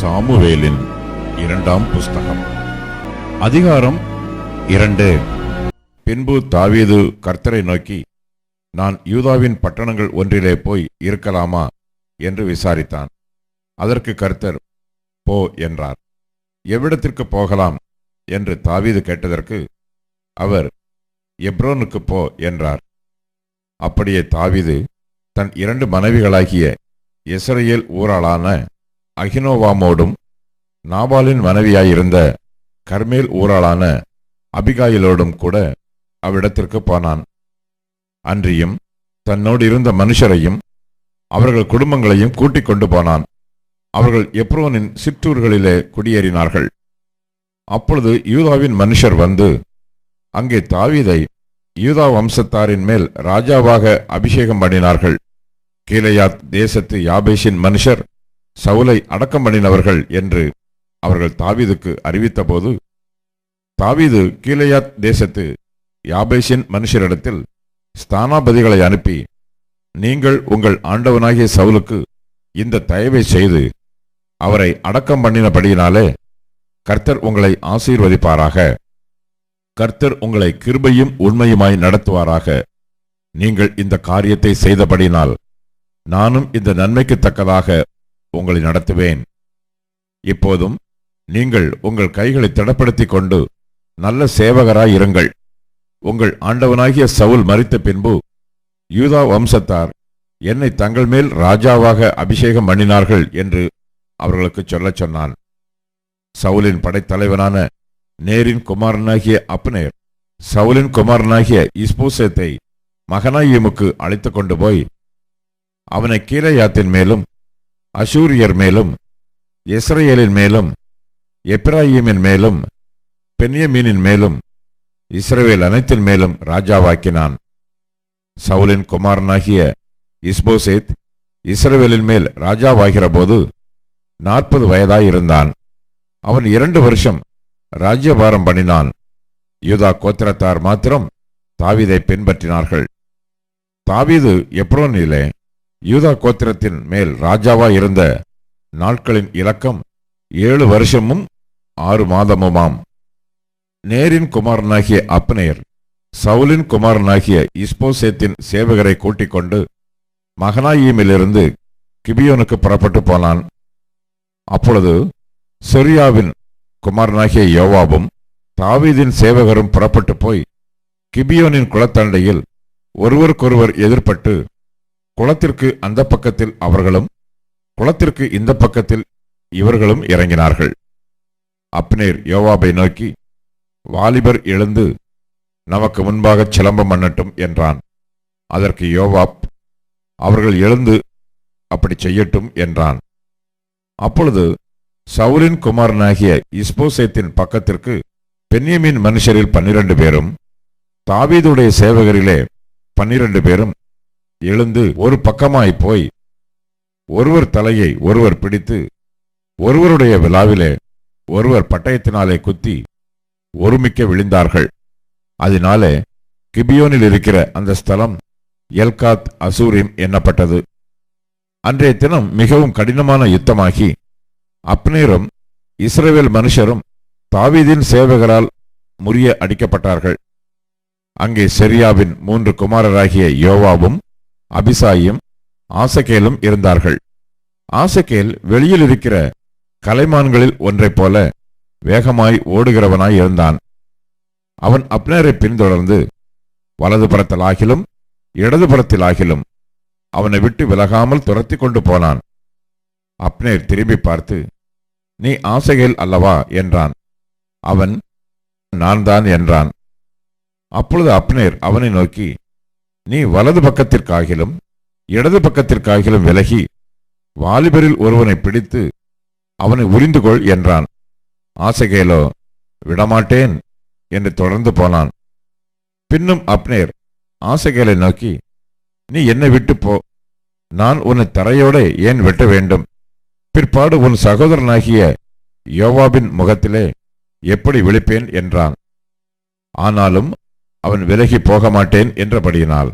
சாமுவேலின் இரண்டாம் புஸ்தகம். அதிகாரம் இரண்டு. பின்பு தாவீது கர்த்தரை நோக்கி நான் யூதாவின் பட்டணங்கள் ஒன்றிலே போய் இருக்கலாமா? என்று விசாரித்தான். அதற்கு கர்த்தர் போ என்றார். எவ்விடத்திற்கு போகலாம்? என்று தாவீது கேட்டதற்கு அவர் எப்ரோனுக்கு போ என்றார். அப்படியே தாவீது தன் இரண்டு மனைவிகளாகிய இஸ்ரேல் ஊராளான அகினோவாமோடும் நாபாலின் மனைவியாயிருந்த கர்மேல் ஊராளான அபிகாயிலோடும் கூட அவ்விடத்திற்கு போனான். அன்றியும் தன்னோடு இருந்த மனுஷரையும் அவர்கள் குடும்பங்களையும் கூட்டிக் கொண்டு போனான். அவர்கள் எப்ரோனின் சிற்றூர்களிலே குடியேறினார்கள். அப்பொழுது யூதாவின் மனுஷர் வந்து அங்கே தாவீதை யூதா வம்சத்தாரின் மேல் ராஜாவாக அபிஷேகம் பண்ணினார்கள். கீழையாத் தேசத்து யாபேஷின் மனுஷர் சவுலை அடக்கம் பண்ணினவர்கள் என்று அவர்கள் தாவீதுக்கு அறிவித்தபோது தாவீது கீழையாத் தேசத்து யாபேஷின் மனுஷரிடத்தில் ஸ்தானாபதிகளை அனுப்பி நீங்கள் உங்கள் ஆண்டவனாகிய சவுலுக்கு இந்த தயவை செய்து அவரை அடக்கம் பண்ணினபடியினாலே கர்த்தர் உங்களை ஆசீர்வதிப்பாராக. கர்த்தர் உங்களை கிருபையும் உண்மையுமாய் நடத்துவாராக. நீங்கள் இந்த காரியத்தை செய்தபடினால் நானும் இந்த நன்மைக்கு தக்கதாக உங்களை நடத்துவேன். இப்போதும் நீங்கள் உங்கள் கைகளை திடப்படுத்திக் கொண்டு நல்ல சேவகராய் இருங்கள். உங்கள் ஆண்டவனாகிய சவுல் மறித்த பின்பு யூதா வம்சத்தார் என்னை தங்கள் மேல் ராஜாவாக அபிஷேகம் பண்ணினார்கள் என்று அவர்களுக்கு சொல்லச் சொன்னான். சவுலின் படைத்தலைவனான நேரின் குமாரனாகிய அப்னேர் சவுலின் குமாரனாகிய இஸ்போசேத்தை மகனாயிமுக்கு அழைத்து கொண்டு போய் அவனை கீரையாத்தின் மேலும் அசூரியர் மேலும் இஸ்ரேலின் மேலும் எப்ராஹிமின் மேலும் பென்யமீனின் மேலும் இஸ்ரவேல் அனைத்தின் மேலும் ராஜாவாக்கினான். சவுலின் குமாரனாகிய இஸ்போசேத் இஸ்ரவேலின் மேல் ராஜாவாகிற போது நாற்பது வயதாயிருந்தான் அவன் இரண்டு வருஷம் ராஜ்யபாரம் பண்ணினான். யூதா கோத்திரத்தார் மாத்திரம் தாவீதை பின்பற்றினார்கள். தாவீது எப்ரோனிலே யூதா கோத்திரத்தின் மேல் ராஜாவா இருந்த நாட்களின் இலக்கம் ஏழு வருஷமும் ஆறு மாதமுமாம். நேரின் குமாரனாகிய அப்னேர் சவுலின் குமாரனாகிய இஸ்போசேத்தின் சேவகரை கூட்டிக் கொண்டு மகனாயீமிலிருந்து கிபியோனுக்கு புறப்பட்டு போனான். அப்பொழுது சொரியாவின் குமாரனாகிய யோவாபும் தாவீதின் சேவகரும் புறப்பட்டு போய் கிபியோனின் குளத்தண்டையில் ஒருவருக்கொருவர் எதிர்பட்டு குளத்திற்கு அந்த பக்கத்தில் அவர்களும் குளத்திற்கு இந்த பக்கத்தில் இவர்களும் இறங்கினார்கள். அப்னேர் யோவாபை நோக்கி வாலிபர் எழுந்து நமக்கு முன்பாக சிலம்பம் பண்ணட்டும் என்றான். அதற்கு யோவாப் அவர்கள் எழுந்து அப்படி செய்யட்டும் என்றான். அப்பொழுது சவுலின் குமாரனாகிய இஸ்போசேத்தின் பக்கத்திற்கு பென்யமின் மனுஷரில் பன்னிரண்டு பேரும் தாவீதுடைய சேவகரிலே பன்னிரண்டு பேரும் எழுந்து ஒரு பக்கமாய் போய் ஒருவர் தலையை ஒருவர் பிடித்து ஒருவருடைய விழாவிலே ஒருவர் பட்டயத்தினாலே குத்தி ஒருமிக்க விழுந்தார்கள். அதனாலே கிபியோனில் இருக்கிற அந்த ஸ்தலம் எல்காத் அசூரிம் எண்ணப்பட்டது அன்றைய தினம் மிகவும் கடினமான யுத்தமாகி அப்னேரும் இஸ்ரேவேல் மனுஷரும் தாவீதின் சேவகரால் முறிய அடிக்கப்பட்டார்கள். அங்கே செரியாவின் மூன்று குமாரராகிய யோவாவும் அபிசாயும் ஆசகேலும் இருந்தார்கள். ஆசகேல் வெளியில் இருக்கிற கலைமான்களில் ஒன்றைப் போல வேகமாய் ஓடுகிறவனாய் இருந்தான். அவன் அப்னேரை பின்தொடர்ந்து வலது புறத்திலாகிலும் இடது புறத்திலாகிலும் அவனை விட்டு விலகாமல் துரத்தி கொண்டு போனான். அப்னேர் திரும்பி பார்த்து நீ ஆசைகள் அல்லவா? என்றான். அவன் நான் தான் என்றான். அப்பொழுது அப்னேர் அவனை நோக்கி நீ வலது பக்கத்திற்காகிலும் இடது பக்கத்திற்காகிலும் விலகி வாலிபரில் ஒருவனை பிடித்து அவனை உரிந்து கொள் என்றான். ஆசைகேலோ விடமாட்டேன் என்று தொடர்ந்து போனான். பின்னும் அப்னேர் ஆசைகேலை நோக்கி நீ என்னை விட்டு போ. நான் உன்னை தரையோட ஏன் வெட்ட வேண்டும்? பிற்பாடு உன் சகோதரனாகிய யோவாபின் முகத்திலே எப்படி விழிப்பேன் என்றான். ஆனாலும் அவன் விலகி போக மாட்டேன் என்றபடியினால்.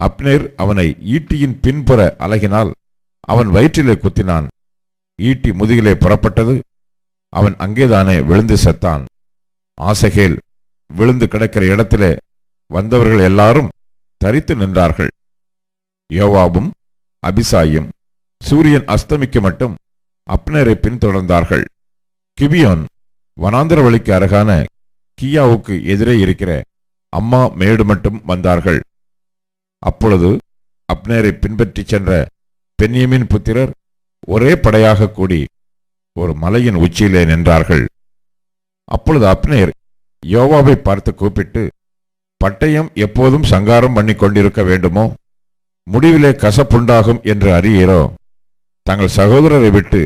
அப்னேர் அவனை ஈட்டியின் பின்புற அலகினால் அவன் வயிற்றிலே குத்தினான். ஈட்டி முதுகிலே புறப்பட்டது. அவன் அங்கேதானே விழுந்து செத்தான். ஆசகேல் விழுந்து கிடக்கிற இடத்திலே வந்தவர்கள் எல்லாரும் தரித்து நின்றார்கள். யோவாபும் அபிசாயும் சூரியன் அஸ்தமிக்க மட்டும் அப்னரை பின்தொடர்ந்தார்கள். கிபியோன் வனாந்தர வழிக்கு அருகான கியாவுக்கு எதிரே இருக்கிற அம்மா மேடு மட்டும் வந்தார்கள். அப்பொழுது அப்னேரை பின்பற்றிச் சென்ற பென்யமின் புத்திரர் ஒரே படையாக கூடி ஒரு மலையின் உச்சியிலே நின்றார்கள். அப்பொழுது அப்னேர் யோவாவை பார்த்து கூப்பிட்டு பட்டயம் எப்போதும் சங்காரம் பண்ணி கொண்டிருக்க வேண்டுமோ? முடிவிலே கசப்புண்டாகும் என்று அறியீரோ தங்கள் சகோதரரை விட்டு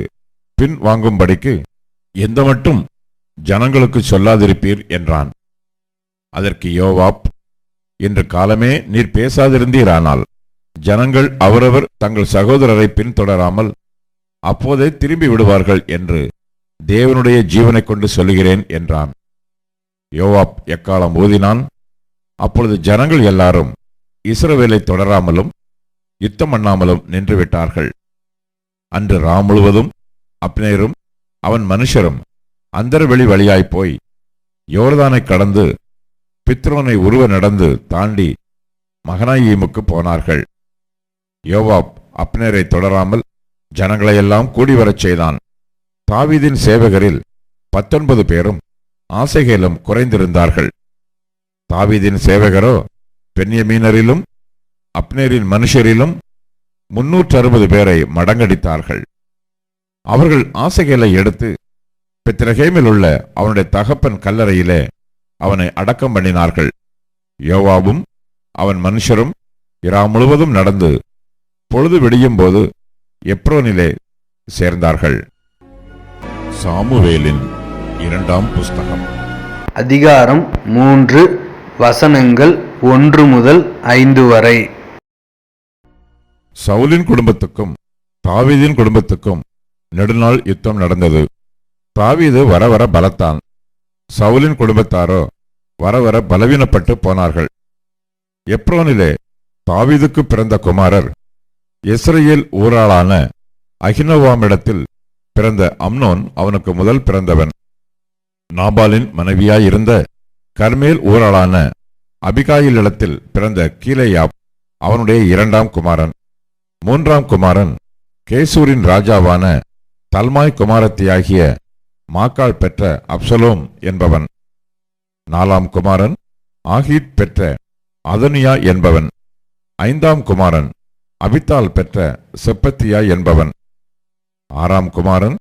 பின் வாங்கும்படிக்கு எந்த மட்டும் ஜனங்களுக்கு சொல்லாதிருப்பீர் என்றான். அதற்கு யோவாப் இன்று காலமே நீர் பேசாதிருந்தீரானால் ஜனங்கள் அவரவர் தங்கள் சகோதரரை பின்தொடராமல் அப்போதே திரும்பி விடுவார்கள் என்று தேவனுடைய ஜீவனை கொண்டு சொல்லுகிறேன் என்றான். யோவாப் எக்காலம் ஊதினான்? அப்பொழுது ஜனங்கள் எல்லாரும் இஸ்ரவேலை தொடராமலும் யுத்தம் பண்ணாமலும் நின்றுவிட்டார்கள். அன்று ரா முழுவதும் அப்னேரும் அவன் மனுஷரும் அந்தர்வெளி வழியாய்ப் போய் யோர்தானை கடந்து பித்ரோனை உருவ நடந்து தாண்டி மகனாயீமுக்கு போனார்கள். யோவாப் அப்னேரை தொடராமல் ஜனங்களையெல்லாம் கூடி வரச் செய்தான். தாவீதின் சேவகரில் பத்தொன்பது பேரும் ஆசைகளும் குறைந்திருந்தார்கள். தாவீதின் சேவகரோ பென்யமீனரிலும் அப்னேரின் மனுஷரிலும் முன்னூற்று அறுபது பேரை மடங்கடித்தார்கள். அவர்கள் ஆசைகளை எடுத்து பெத்ரஹேமில் உள்ள அவனுடைய தகப்பன் கல்லறையிலே அவனை அடக்கம் பண்ணினார்கள். யோவாவும் அவன் மனுஷரும் இரா முழுவதும் நடந்து பொழுது விடியும் போது எப்ரோனிலே சேர்ந்தார்கள். சாமுவேலின் இரண்டாம் புஸ்தகம். அதிகாரம் மூன்று வசனங்கள் ஒன்று முதல் ஐந்து வரை. சவுலின் குடும்பத்துக்கும் தாவீதின் குடும்பத்துக்கும் நெடுநாள் யுத்தம் நடந்தது. தாவீது வர வர பலத்தான். சவுலின் குடும்பத்தாரோ வர வர பலவீனப்பட்டு போனார்கள். எப்ரோனிலே தாவீதுக்கு பிறந்த குமாரர் இஸ்ரேல் ஊராளான அகினோவாமிடத்தில் பிறந்த அம்னோன் அவனுக்கு முதல் பிறந்தவன். நாபாலின் மனைவியாயிருந்த கர்மேல் ஊராளான அபிகாயிலிடத்தில் பிறந்த கீலேயாப் அவனுடைய இரண்டாம் குமாரன். மூன்றாம் குமாரன் கேசூரின் ராஜாவான தல்மாய் குமாரத்தியாகிய மாக்காள் பெற்ற அப்சலோம் என்பவன். நாலாம் குமாரன் ஆஹித் பெற்ற அதனியா என்பவன். ஐந்தாம் குமாரன் அபித்தால் பெற்ற செப்பத்தியா என்பவன். ஆறாம் குமாரன்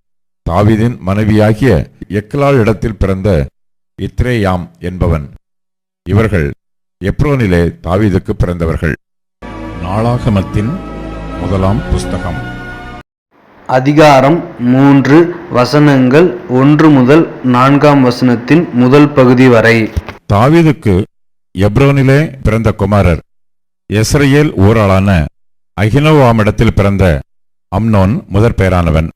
தாவீதின் மனைவியாகிய எக்லால் இடத்தில் பிறந்த இத்ரேயாம் என்பவன். இவர்கள் எப்ரோனிலே தாவீதுக்கு பிறந்தவர்கள். நாளாகமத்தின் முதலாம் புஸ்தகம். அதிகாரம் மூன்று வசனங்கள் ஒன்று முதல் நான்காம் வசனத்தின் முதல் பகுதி வரை. தாவீதுக்கு எப்ரோனிலே பிறந்த குமாரர் எஸ்ரேல் ஊராளான அகினோவாமிடத்தில் பிறந்த அம்னோன் முதற் பேரானவன்.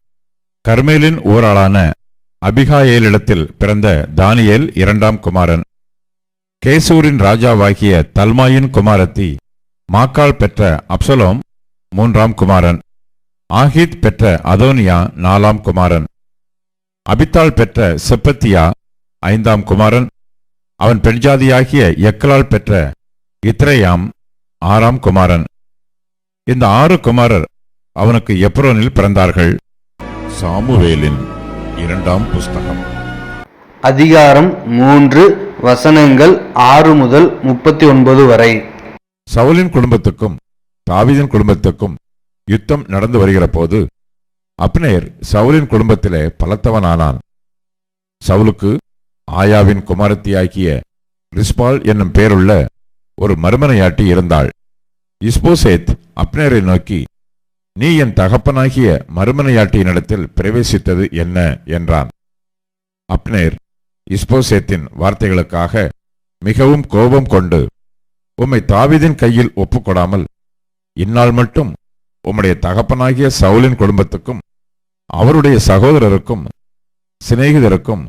கர்மேலின் ஊராளான அபிகாயேலிடத்தில் பிறந்த தானியேல் இரண்டாம் குமாரன். கேசூரின் ராஜாவாகிய தல்மாயின் குமாரத்தி மாக்காள் பெற்ற அப்சலோம் மூன்றாம் குமாரன். ஆஹீத் பெற்ற அதோனியா நாலாம் குமாரன். அபித்தாள் பெற்ற செப்பத்தியா ஐந்தாம் குமாரன். அவன் பெண்ஜாதியாகிய எக்கலால் பெற்ற இத்ரேயாம் ஆறாம் குமாரன். இந்த ஆறு குமாரர் அவனுக்கு எப்ரோனில் பிறந்தார்கள். சாமுவேலின் இரண்டாம் புஸ்தகம். அதிகாரம் மூன்று வசனங்கள் ஆறு முதல் முப்பத்தி ஒன்பது வரை. சவுலின் குடும்பத்துக்கும் தாவீதின் குடும்பத்துக்கும் யுத்தம் நடந்து வருகிற போது அப்னேர் சவுலின் குடும்பத்திலே பலத்தவனானான். சவுலுக்கு ஆயாவின் குமாரத்தியாகிய ரிஸ்பால் என்னும் பேருள்ள ஒரு மறுமனையாட்டி இருந்தாள். இஸ்போசேத் அப்னேரை நோக்கி நீ என் தகப்பனாகிய மறுமனையாட்டியினிடத்தில் பிரவேசித்தது என்ன? என்றான். அப்னேர் இஸ்போசேத்தின் வார்த்தைகளுக்காக மிகவும் கோபம் கொண்டு உம்மை தாவிதின் கையில் ஒப்புக்கொடாமல் இந்நாள் மட்டும் உம்முடைய தகப்பனாகிய சவுலின் குடும்பத்துக்கும் அவருடைய சகோதரருக்கும் சிநேகிதருக்கும்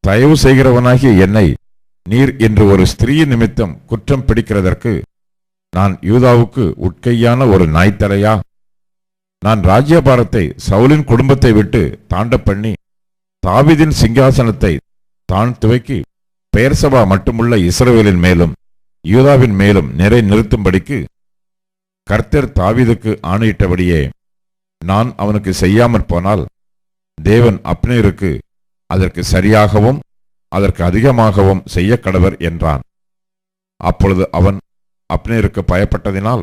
தயவு செய்கிறவனாகிய என்னை நீர் என்று ஒரு ஸ்திரீ நிமித்தம் குற்றம் பிடிக்கிறதற்கு நான் யூதாவுக்கு உட்கையான ஒரு நாய்த்தலையா? நான் ராஜ்யபாரத்தை சவுலின் குடும்பத்தை விட்டு தாண்ட பண்ணி தாவிதின் சிங்காசனத்தை தான் துவக்கி பெயர்சபா மட்டுமுள்ள இஸ்ரவேலின் மேலும் யூதாவின் மேலும் நிறை நிறுத்தும்படிக்கு கர்த்தர் தாவீதுக்கு ஆணையிட்டபடியே நான் அவனுக்கு செய்யாமற் போனால் தேவன் அப்னேருக்கு அதற்கு சரியாகவும் அதற்கு அதிகமாகவும் செய்ய கடவர் என்றான். அப்பொழுது அவன் அப்னேருக்கு பயப்பட்டதினால்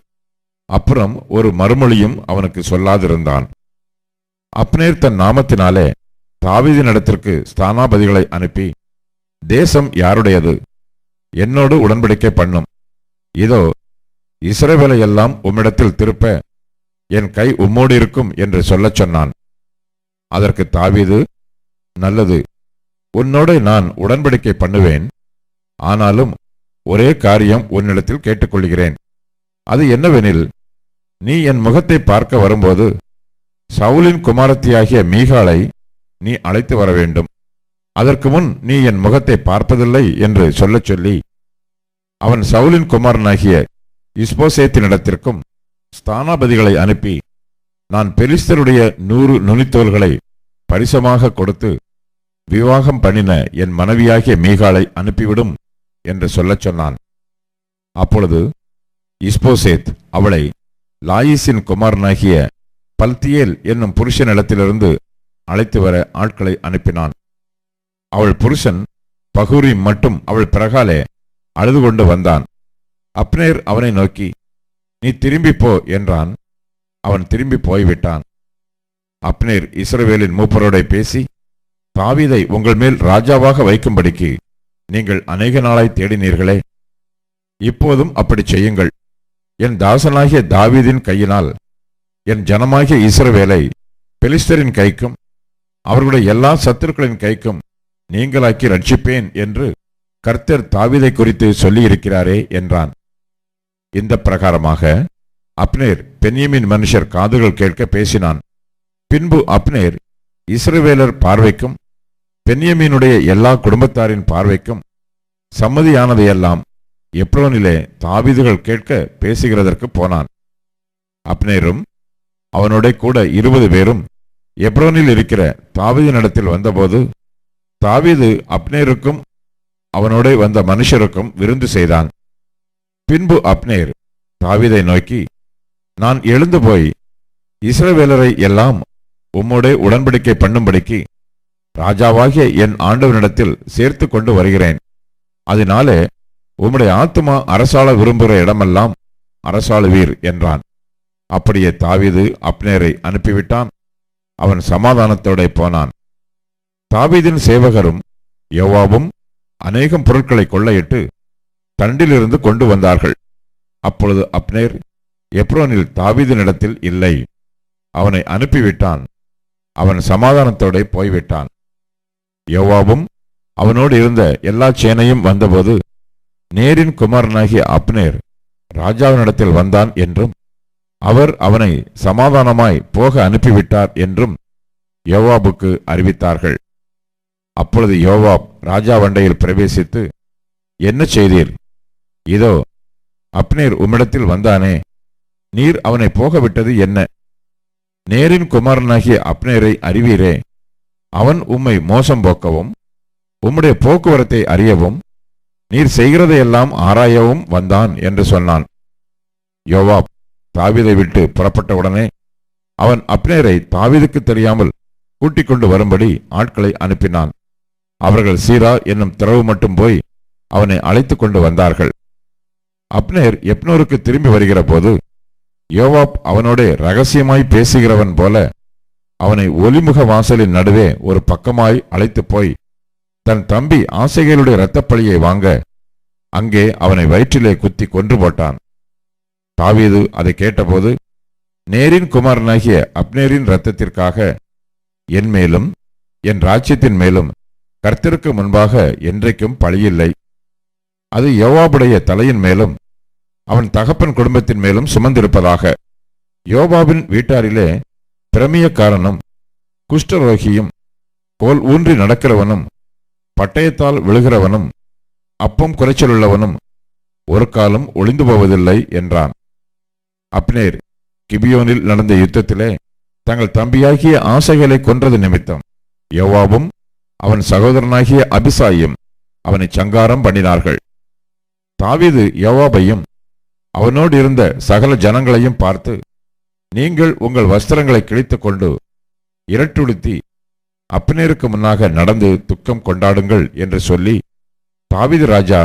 அப்புறம் ஒரு மறுமொழியும் அவனுக்கு சொல்லாதிருந்தான். அப்னேர் தன் நாமத்தினாலே தாவீதினிடத்திற்கு ஸ்தானாபதிகளை அனுப்பி தேசம் யாருடையது? என்னோடு உடன்படிக்கை பண்ணும். இதோ இஸ்ரவேலை எல்லாம் உம்மிடத்தில் திருப்ப என் கை உம்மோடு இருக்கும் என்று சொல்லச் சொன்னான். அதற்கு தாவீது நல்லது உன்னோடு நான் உடன்படிக்கை பண்ணுவேன். ஆனாலும் ஒரே காரியம் உன்னிடத்தில் கேட்டுக்கொள்கிறேன். அது என்னவெனில் நீ என் முகத்தை பார்க்க வரும்போது சவுலின் குமாரத்தியாகிய மீகாலை நீ அழைத்து வர வேண்டும். அதற்கு முன் நீ என் முகத்தை பார்ப்பதில்லை என்று சொல்லச் சொல்லி அவன் சவுலின் குமாரனாகிய இஸ்போசேத்தினிடத்திற்கும் ஸ்தானாபதிகளை அனுப்பி நான் பெலிஸ்தருடைய நூறு நுனித்தோள்களை பரிசமாக கொடுத்து விவாகம் பண்ணின என் மனைவியாகிய மீகாலை அனுப்பிவிடும் என்று சொல்லச் சொன்னான். அப்பொழுது இஸ்போசேத் அவளை லாயிஸின் குமாரனாகிய பல்தியேல் என்னும் புருஷனிடத்திலிருந்து அழைத்து வர ஆட்களை அனுப்பினான். அவள் புருஷன் பகூரி மட்டும் அவள் பிறகாலே அழுது கொண்டு வந்தான். அப்னேர் அவனை நோக்கி நீ திரும்பி போ என்றான். அவன் திரும்பி போய்விட்டான். அப்னேர் இஸ்ரவேலின் மூப்பரோட பேசி தாவீதை உங்கள் மேல் ராஜாவாக வைக்கும்படிக்கு நீங்கள் அநேக நாளாய் தேடினீர்களே இப்போதும் அப்படி செய்யுங்கள். என் தாசனாகிய தாவீதின் கையினால் என் ஜனமாகிய இஸ்ரவேலை பெலிஸ்தரின் கைக்கும் அவர்களுடைய எல்லா சத்துருக்களின் கைக்கும் நீங்களாக்கி ரட்சிப்பேன் என்று கர்த்தர் தாவீதை குறித்து சொல்லியிருக்கிறாரே என்றான். இந்த பிரகாரமாக அப்னேர் பென்யமின் மனுஷர் காதுகள் கேட்க பேசினான். பின்பு அப்னேர் இஸ்ரவேலர் பார்வைக்கும் பென்யமீனுடைய எல்லா குடும்பத்தாரின் பார்வைக்கும் சம்மதியானதையெல்லாம் எப்ரோனிலே தாவிதுகள் கேட்க பேசுகிறதற்கு போனான். அப்னேரும் அவனோட கூட இருபது பேரும் எப்ரோனில் இருக்கிற தாவீதினிடத்தில் வந்தபோது தாவீது அப்னேருக்கும் அவனோட வந்த மனுஷருக்கும் விருந்து செய்தான். பின்பு அப்னேர் தாவீதை நோக்கி நான் எழுந்து போய் இஸ்ரவேலரை எல்லாம் உம்முடைய உடன்படிக்கை பண்ணும்படிக்கு ராஜாவாகிய என் ஆண்டவனிடத்தில் சேர்த்து கொண்டு வருகிறேன். அதனாலே உம்முடைய ஆத்துமா அரசாள விரும்புகிற இடமெல்லாம் அரசாளுவீர் என்றான். அப்படியே தாவிது அப்னேரை அனுப்பிவிட்டான். அவன் சமாதானத்தோட போனான். தாவீதின் சேவகரும் யோவாவும் அநேகம் பொருட்களை கொள்ளையிட்டு தண்டிலிருந்து கொண்டு வந்தார்கள். அப்பொழுது அப்னேர் எப்ரோனில் தாவீதினிடத்தில் இல்லை. அவனை அனுப்பிவிட்டான். அவன் சமாதானத்தோட போய்விட்டான். யோவாவும் அவனோடு இருந்த எல்லா சேனையும் வந்தபோது நேரின் குமாரனாகிய அப்னேர் ராஜாவினிடத்தில் வந்தான் என்றும் அவர் அவனை சமாதானமாய் போக அனுப்பிவிட்டார் என்றும் யோவாபுக்கு அறிவித்தார்கள். அப்பொழுது யோவாப் ராஜா வண்டையில் பிரவேசித்து என்ன செய்தீர்? இதோ அப்னேர் உம்மிடத்தில் வந்தானே நீர் அவனை போகவிட்டது என்ன? நேரின் குமாரனாகிய அப்னேரை அறிவீரே அவன் உம்மை மோசம் போக்கவும் உம்முடைய போக்குவரத்தை அறியவும் நீர் செய்கிறதையெல்லாம் ஆராயவும் வந்தான் என்று சொன்னான். யோவாப் தாவிதை விட்டு புறப்பட்டவுடனே அவன் அப்னேரை தாவிதுக்கு தெரியாமல் கூட்டிக் கொண்டு வரும்படி ஆட்களை அனுப்பினான். அவர்கள் சீரா என்னும் திறவு மட்டும் போய் அவனை அழைத்துக் கொண்டு வந்தார்கள். அப்னேர் எப்னோருக்கு திரும்பி வருகிற போது யோவாப் அவனோடே ரகசியமாய் பேசுகிறவன் போல அவனை ஒலிமுக வாசலின் நடுவே ஒரு பக்கமாய் அழைத்துப் போய் தன் தம்பி ஆசைகளுடைய இரத்தப்பழியை வாங்க அங்கே அவனை வயிற்றிலே குத்தி கொன்று போட்டான். தாவீது அதை கேட்டபோது நேரின் குமாரனாகிய அப்னேரின் இரத்தத்திற்காக என் மேலும் என் ராஜ்யத்தின் மேலும் கர்த்தருக்கு முன்பாக என்றைக்கும் பழியில்லை. அது யோவாபுடைய தலையின் மேலும் அவன் தகப்பன் குடும்பத்தின் மேலும் சுமந்திருப்பதாக. யோபாவின் வீட்டாரிலே பிரமியக்காரனும் குஷ்டரோகியும் கோல் ஊன்றி நடக்கிறவனும் பட்டயத்தால் விழுகிறவனும் அப்பம் குறைச்சலுள்ளவனும் ஒரு காலம் ஒளிந்து போவதில்லை என்றான். அப்னேர் கிபியோனில் நடந்த யுத்தத்திலே தங்கள் தம்பியாகிய ஆசைகளை கொன்றது நிமித்தம் யோவாவும் அவன் சகோதரனாகிய அபிசாயும் அவனை சங்காரம் பண்ணினார்கள். தாவீது யோவாபையும் அவனோடு இருந்த சகல ஜனங்களையும் பார்த்து நீங்கள் உங்கள் வஸ்திரங்களை கிழித்து கொண்டு இரட்டுடுத்தி அப்பனேருக்கு முன்னாக நடந்து துக்கம் கொண்டாடுங்கள் என்று சொல்லி தாவிது ராஜா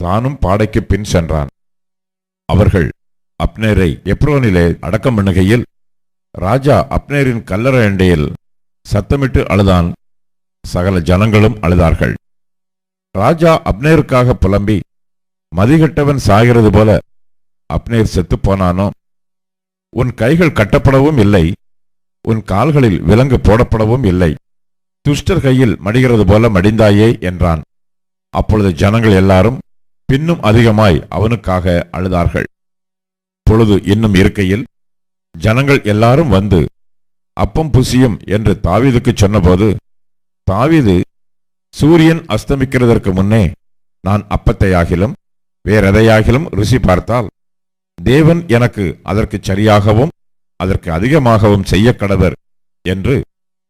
தானும் பாடைக்கு பின் சென்றான். அவர்கள் அப்னேரை எப்ரோனிலே அடக்கம் பண்ணுகையில் ராஜா அப்னேரின் கல்லறை அண்டையில் சத்தமிட்டு அழுதான் சகல ஜனங்களும் அழுதார்கள். ராஜா அப்னேருக்காக புலம்பி மதிகட்டவன் சாகிறது போல அப்னேர் செத்துப் போனானோ உன் கைகள் கட்டப்படவும் இல்லை. உன் கால்களில் விலங்கு போடப்படவும் இல்லை. துஷ்டர் கையில் மடிகிறது போல மடிந்தாயே என்றான். அப்பொழுது ஜனங்கள் எல்லாரும் பின்னும் அதிகமாய் அவனுக்காக அழுதார்கள். பொழுது இன்னும் இருக்கையில் ஜனங்கள் எல்லாரும் வந்து அப்பம் புசியும் என்று தாவீதுக்கு சொன்னபோது தாவீது சூரியன் அஸ்தமிக்கிறதற்கு முன்னே நான் அப்பத்தையாகிலும் வேறெதையாகிலும் ருசி பார்த்தால் தேவன் எனக்கு அதற்கு சரியாகவும் அதற்கு அதிகமாகவும் செய்ய கடவர் என்று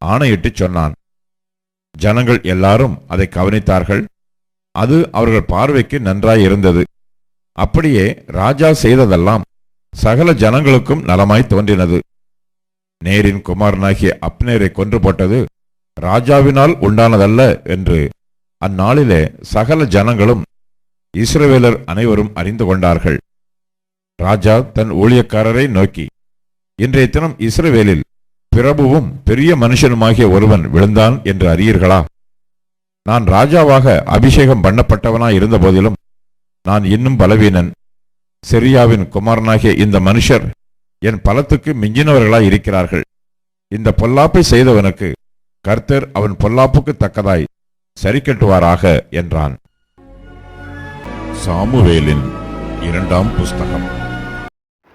ஆணையிட்டுச் சொன்னான். ஜனங்கள் எல்லாரும் அதை கவனித்தார்கள். அது அவர்கள் பார்வைக்கு நன்றாய் இருந்தது. அப்படியே ராஜா செய்ததெல்லாம் சகல ஜனங்களுக்கும் நலமாய் தோன்றினது. நேரின் குமாரனாகிய அப்னேரை கொன்று போட்டது ராஜாவினால் உண்டானதல்ல என்று அந்நாளிலே சகல ஜனங்களும் இஸ்ரவேலர் அனைவரும் அறிந்து கொண்டார்கள். ராஜா தன் ஊழியக்காரரை நோக்கி இன்றைய தினம் இஸ்ரவேலில் பிரபுவும் பெரிய மனுஷனுமாகிய ஒருவன் விழுந்தான் என்று அறியீர்களா? நான் ராஜாவாக அபிஷேகம் பண்ணப்பட்டவனாய் இருந்த போதிலும் நான் இன்னும் பலவீனன். செரியாவின் குமாரனாகிய இந்த மனுஷர் என் பலத்துக்கு மிஞ்சினவர்களாய் இருக்கிறார்கள். இந்த பொல்லாப்பை செய்தவனுக்கு கர்த்தர் அவன் பொல்லாப்புக்கு தக்கதாய் சரி கட்டுவாராக என்றான். சாமுவேலின் இரண்டாம் புஸ்தகம்.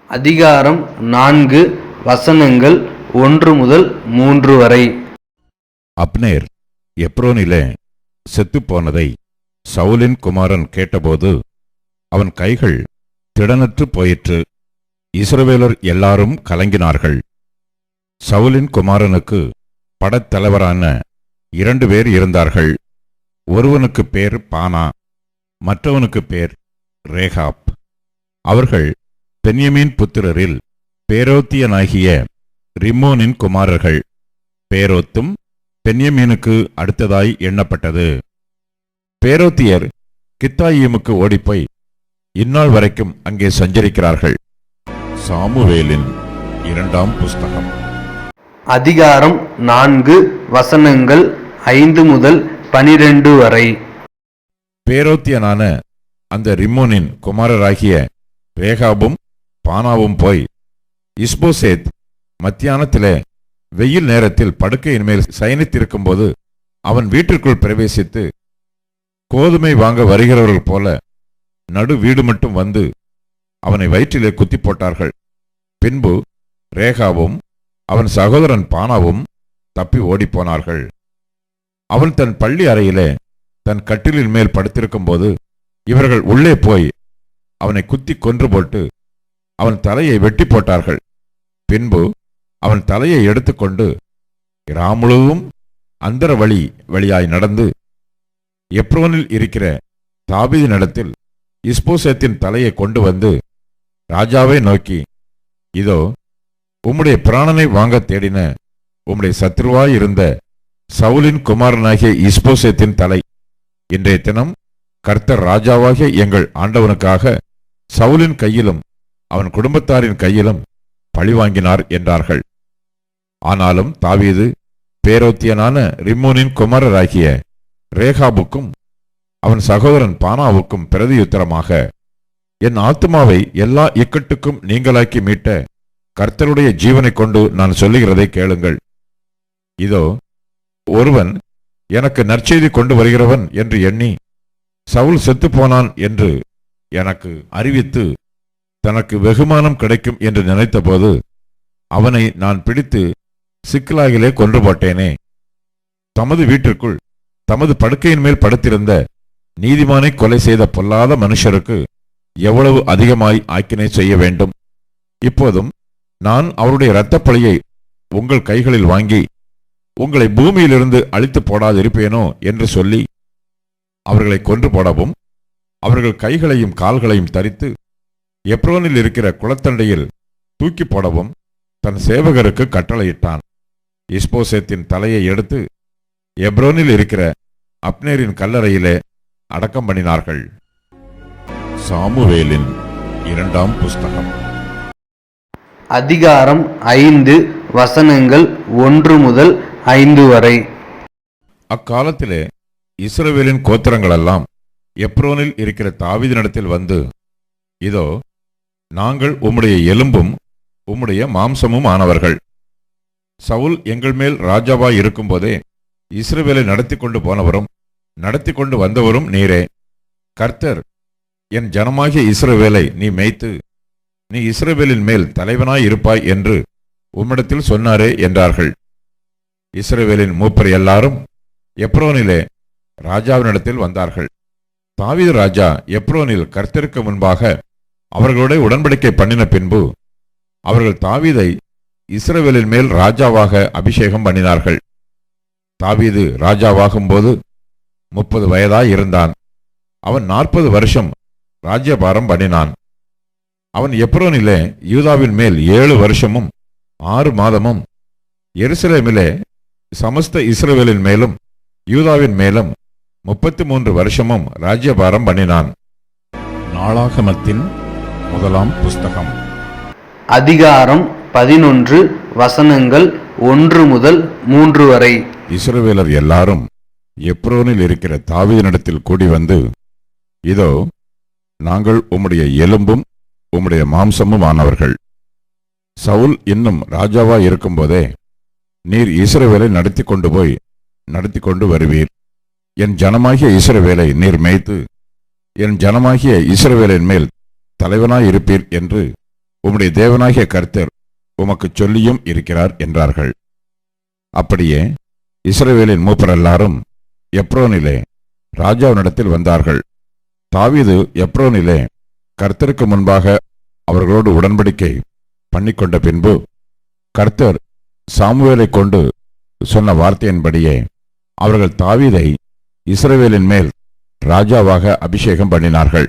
அதிகாரம் நான்கு வசனங்கள் ஒன்று முதல் மூன்று வரை. அப்னேர் எப்ரோனிலே செத்துப்போனதை சவுலின் குமாரன் கேட்டபோது அவன் கைகள் திடனற்று போயிற்று இஸ்ரவேலர் எல்லாரும் கலங்கினார்கள். சவுலின் குமாரனுக்கு படத்தலைவரான இரண்டு பேர் இருந்தார்கள். ஒருவனுக்கு பேர் பானா மற்றவனுக்கு பேர் ரேகாப். அவர்கள் பென்யமீன் புத்திரரில் பேரோத்தியனாகிய ரிம்மோனின் குமாரர்கள். பேரோத்தும் பென்யமீனுக்கு அடுத்ததாய் எண்ணப்பட்டது. பேரோத்தியர் கித்தாயிமுக்கு ஓடிப்போய் இந்நாள் வரைக்கும் அங்கே சஞ்சரிக்கிறார்கள். சாமுவேலின் இரண்டாம் புஸ்தகம். அதிகாரம் நான்கு வசனங்கள் ஐந்து முதல் பனிரெண்டு வரை. பேரோத்தியனான அந்த ரிம்மோனின் குமாரராகிய ரேகாபும் பானாவும் போய் இஸ்போசேத் மத்தியானத்திலே வெயில் நேரத்தில் படுக்கையின் மேல் சயனித்திருக்கும்போது அவன் வீட்டிற்குள் பிரவேசித்து கோதுமை வாங்க வருகிறவர்கள் போல நடு வீடு மட்டும் வந்து அவனை வயிற்றிலே குத்தி போட்டார்கள். பின்பு ரேகாவும் அவன் சகோதரன் பானாவும் தப்பி ஓடிப்போனார்கள் அவன் தன் பள்ளி அறையிலே தன் கட்டிலின் மேல் படுத்திருக்கும்போது இவர்கள் உள்ளே போய் அவனை குத்தி கொன்று போட்டு அவன் தலையை வெட்டி போட்டார்கள். பின்பு அவன் தலையை எடுத்துக்கொண்டு இராமுழுவும் அந்தர வழி வழியாய் நடந்து எப்ரோனில் இருக்கிற தாபீதினிடத்தில் இஸ்போசேத்தின் தலையை கொண்டு வந்து ராஜாவை நோக்கி இதோ உம்முடைய பிராணனை வாங்கத் தேடின உம்முடைய சத்ருவாய் இருந்த சவுலின் குமாரனாகிய இஸ்போசேத்தின் தலை இன்றைய தினம் கர்த்தர் ராஜாவாகிய எங்கள் ஆண்டவனுக்காக சவுலின் கையிலும் அவன் குடும்பத்தாரின் கையிலும் பழிவாங்கினார் என்றார்கள். ஆனாலும் தாவீது பேரோத்தியனான ரிம்மோனின் குமாரராகிய ரேகாபுக்கும் அவன் சகோதரன் பானாவுக்கும் பிரதியுத்தரமாக என் ஆத்துமாவை எல்லா இக்கட்டுக்கும் நீங்களாக்கி மீட்ட கர்த்தருடைய ஜீவனை கொண்டு நான் சொல்லுகிறதை கேளுங்கள். இதோ ஒருவன் எனக்கு நற்செய்தி கொண்டு வருகிறவன் என்று எண்ணி சவுல் செத்துப்போனான் என்று எனக்கு அறிவித்து தனக்கு வெகுமானம் கிடைக்கும் என்று நினைத்தபோது அவனை நான் பிடித்து சிக்கலாகிலே கொன்று போட்டேனே. தமது வீட்டிற்குள் தமது படுக்கையின் மேல் படுத்திருந்த நீதிமானை கொலை செய்த பொல்லாத மனுஷருக்கு எவ்வளவு அதிகமாய் ஆக்கினை செய்ய வேண்டும்? இப்போதும் நான் அவருடைய இரத்தப்பழியை உங்கள் கைகளில் வாங்கி உங்களை பூமியிலிருந்து அழித்து போடாதிருப்பேனோ என்று சொல்லி அவர்களை கொன்று போடவும் அவர்கள் கைகளையும் கால்களையும் தரித்து எப்ரோனில் இருக்கிற குளத்தண்டையில் தூக்கி போடவும் தன் சேவகருக்கு கட்டளையிட்டான். இஸ்போசேத்தின் தலையை எடுத்து எப்ரோனில் இருக்கிற அப்னேரின் கல்லறையிலே அடக்கம் பண்ணினார்கள். சாமுவேலின் இரண்டாம் புஸ்தகம். அதிகாரம் ஐந்து வசனங்கள் ஒன்று முதல் ஐந்து வரை. அக்காலத்திலே இஸ்ரவேலின் கோத்திரங்களெல்லாம் எப்ரோனில் இருக்கிற தாவீதினிடத்தில் வந்து இதோ நாங்கள் உம்முடைய எலும்பும் உம்முடைய மாம்சமும் ஆனவர்கள். சவுல் எங்கள் மேல் ராஜாவாய் இருக்கும்போதே இஸ்ரவேலை நடத்தி கொண்டு போனவரும் நடத்தி கொண்டு வந்தவரும் நீரே. கர்த்தர் என் ஜனமாகிய இஸ்ரவேலை நீ மேய்த்து நீ இஸ்ரவேலின் மேல் தலைவனாய் இருப்பாய் என்று உம்மிடத்தில் சொன்னாரே என்றார்கள். இஸ்ரேவேலின் மூப்பர் எல்லாரும் எப்ரோனிலே ராஜாவினிடத்தில் வந்தார்கள். தாவீது ராஜா எப்ரோனில் கர்த்தருக்கு முன்பாக அவர்களோட உடன்படிக்கை பண்ணின பின்பு அவர்கள் தாவீதை இஸ்ரேவேலின் மேல் ராஜாவாக அபிஷேகம் பண்ணினார்கள். தாவீது ராஜாவாகும்போது முப்பது வயதாய் இருந்தான். அவன் நாற்பது வருஷம் ராஜ்யபாரம் பண்ணினான். அவன் எப்ரோனிலே யூதாவின் மேல் ஏழு வருஷமும் ஆறு மாதமும் எருசலேமிலே சமஸ்த இஸ்ரவேலின் மேலும் யூதாவின் மேலும் முப்பத்தி மூன்று வருஷமும் ராஜ்யபாரம் பண்ணினான். நாளாகமத்தின் முதலாம் புஸ்தகம். அதிகாரம் பதினொன்று வசனங்கள் ஒன்று முதல் மூன்று வரை. இஸ்ரவேலர் எல்லாரும் எப்ரோனில் இருக்கிற தாவீதினிடத்தில் கூடி வந்து இதோ நாங்கள் உம்முடைய எலும்பும் உம்முடைய மாம்சமும் ஆனவர்கள் சவுல் இன்னும் ராஜாவா இருக்கும்போதே நீர் இஸ்ரவேலை நடத்தி கொண்டு போய் நடத்தி கொண்டு வருவீர். என் ஜனமாகிய இஸ்ரவேலை நீர் மேய்த்து என் ஜனமாகிய இஸ்ரவேலின் மேல் தலைவனாய் இருப்பீர் என்று உம்முடைய தேவனாகிய கர்த்தர் உமக்குச் சொல்லியும் இருக்கிறார் என்றார்கள். அப்படியே இஸ்ரவேலின் மூப்பர் எல்லாரும் எப்ரோனிலே ராஜாவினிடத்தில் வந்தார்கள். தாவீது எப்ரோனிலே கர்த்தருக்கு முன்பாக அவர்களோடு உடன்படிக்கை பண்ணிக்கொண்ட பின்பு கர்த்தர் சாமுவேலை கொண்டு சொன்ன வார்த்தையின்படியே அவர்கள் தாவீதை இஸ்ரவேலின் மேல் ராஜாவாக அபிஷேகம் பண்ணினார்கள்.